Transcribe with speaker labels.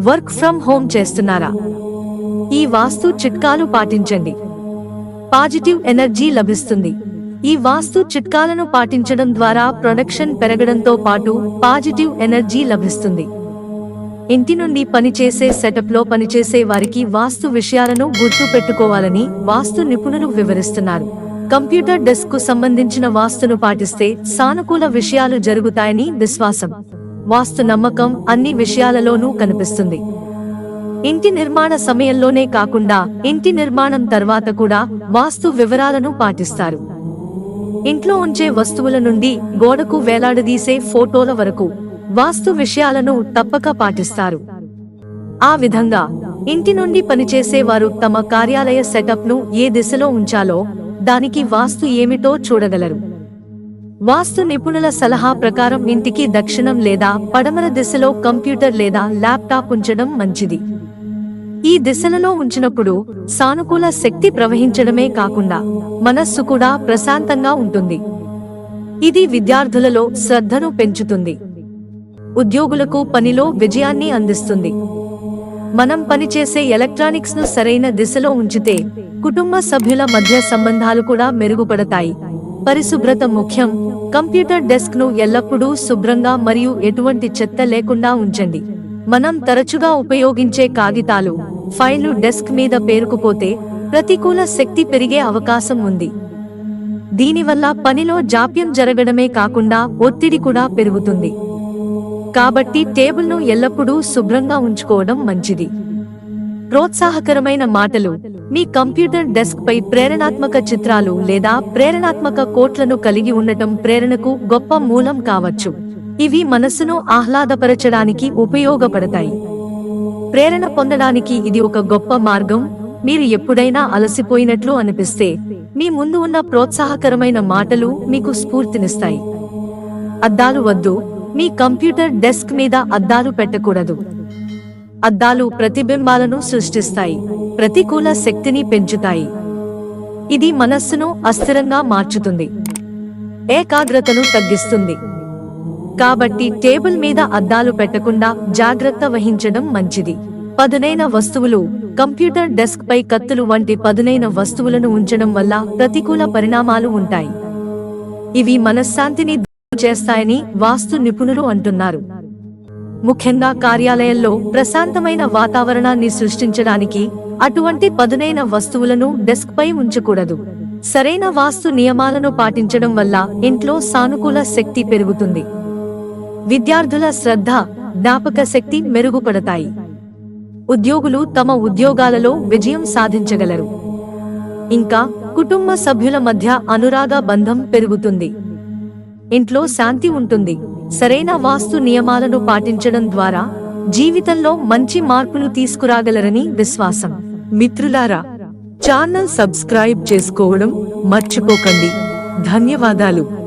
Speaker 1: Work from home చేస్తున్నారా? ఈ వాస్తు చిట్కాలు పాటించండి. పాజిటివ్ ఎనర్జీ లభిస్తుంది. ఈ వాస్తు చిట్కాలను పాటించడం ద్వారా ప్రొడక్షన్ పెరగడంతో పాటు పాజిటివ్ ఎనర్జీ లభిస్తుంది. ఇంటి నుండి పనిచేసే సెటప్లో పనిచేసే వారికి వాస్తు విషయాలను గుర్తు పెట్టుకోవాలని వాస్తు నిపుణులు వివరిస్తున్నారు. కంప్యూటర్ డెస్క్కు సంబంధించిన వాస్తును పాటిస్తే సానుకూల విషయాలు జరుగుతాయని విశ్వాసం. వాస్తు నమ్మకం అన్ని విషయాలలోనూ కనిపిస్తుంది. ఇంటి నిర్మాణ సమయంలోనే కాకుండా ఇంటి నిర్మాణం తర్వాత కూడా వాస్తు వివరాలను పాటిస్తారు. ఇంట్లో ఉంచే వస్తువుల నుండి గోడకు వేలాడదీసే ఫోటోల వరకు వాస్తు విషయాలను తప్పక పాటిస్తారు. ఆ విధంగా ఇంటి నుండి పనిచేసే వారు తమ కార్యాలయ సెటప్ను ఏ దిశలో ఉంచాలో దానికి వాస్తు ఏమిటో చూడగలరు. వాస్తు నిపుణుల సలహా ప్రకారం ఇంటికి దక్షిణం లేదా పడమర దిశలో కంప్యూటర్ లేదా ల్యాప్టాప్ ఉంచడం మంచిది. ఈ దిశలలో ఉంచినప్పుడు సానుకూల శక్తి ప్రవహించడమే కాకుండా మనస్సు కూడా ప్రశాంతంగా ఉంటుంది. ఇది విద్యార్థులలో శ్రద్ధను పెంచుతుంది. ఉద్యోగులకు పనిలో విజయాన్ని అందిస్తుంది. మనం పనిచేసే ఎలక్ట్రానిక్స్ను సరైన దిశలో ఉంచితే కుటుంబ సభ్యుల మధ్య సంబంధాలు కూడా మెరుగుపడతాయి. పరిశుభ్రత ముఖ్యం. కంప్యూటర్ డెస్క్ను ఎల్లప్పుడూ శుభ్రంగా మరియు ఎటువంటి చెత్త లేకుండా ఉంచండి. మనం తరచుగా ఉపయోగించే కాగితాలు ఫైళ్ళు డెస్క్ మీద పేరుకుపోతే ప్రతికూల శక్తి పెరిగే అవకాశం ఉంది. దీనివల్ల పనిలో జాప్యం జరగడమే కాకుండా ఒత్తిడి కూడా పెరుగుతుంది. కాబట్టి టేబుల్ను ఎల్లప్పుడూ శుభ్రంగా ఉంచుకోవడం మంచిది. ప్రోత్సాహకరమైన మాటలు మీ కంప్యూటర్ డెస్క్ పై ప్రేరణాత్మక చిత్రాలు లేదా ప్రేరణాత్మక కోట్లను కలిగి ఉండటం ప్రేరణకు గొప్ప మూలం కావచ్చు. ఇవి మనస్సును ఆహ్లాదపరచడానికి ఉపయోగపడతాయి. ప్రేరణ పొందడానికి ఇది ఒక గొప్ప మార్గం. మీరు ఎప్పుడైనా అలసిపోయినట్లు అనిపిస్తే మీ ముందు ఉన్న ప్రోత్సాహకరమైన మాటలు మీకు స్ఫూర్తినిస్తాయి. అద్దాలు వద్దు. మీ కంప్యూటర్ డెస్క్ మీద అద్దాలు పెట్టకూడదు. అద్దాలు ప్రతిబింబాలను సృష్టిస్తాయి ప్రతికూల శక్తిని పెంచుతాయి. ఇది మనస్సును అస్థిరంగా మార్చుతుంది. ఏకాగ్రతను తగ్గిస్తుంది. కాబట్టి టేబుల్ మీద అద్దాలు పెట్టకుండా జాగ్రత్త వహించడం మంచిది. పదునైన వస్తువులు కంప్యూటర్ డెస్క్ పై కత్తులు వంటి పదునైన వస్తువులను ఉంచడం వల్ల ప్రతికూల పరిణామాలు ఉంటాయి. ఇవి మనశ్శాంతిని చేస్తాయని వాస్తు నిపుణులు అంటున్నారు. ముఖ్యంగా కార్యాలయంలో ప్రశాంతమైన వాతావరణాన్ని సృష్టించడానికి అటువంటి పదునైన వస్తువులను డెస్క్ పై ఉంచకూడదు. సరైన వాస్తు నియమాలను పాటించడం వల్ల ఇంట్లో సానుకూల శక్తి పెరుగుతుంది. విద్యార్థుల శ్రద్ధ జ్ఞాపక శక్తి మెరుగుపడతాయి. ఉద్యోగులు తమ ఉద్యోగాలలో విజయం సాధించగలరు. ఇంకా కుటుంబ సభ్యుల మధ్య అనురాగ బంధం పెరుగుతుంది. ఇంట్లో శాంతి ఉంటుంది. సరైన వాస్తు నియమాలను పాటించడం ద్వారా జీవితంలో మంచి మార్పులు తీసుకురాగలరని విశ్వాసం. మిత్రులారా ఛానల్ సబ్స్క్రైబ్ చేసుకోవడం మర్చిపోకండి. ధన్యవాదాలు.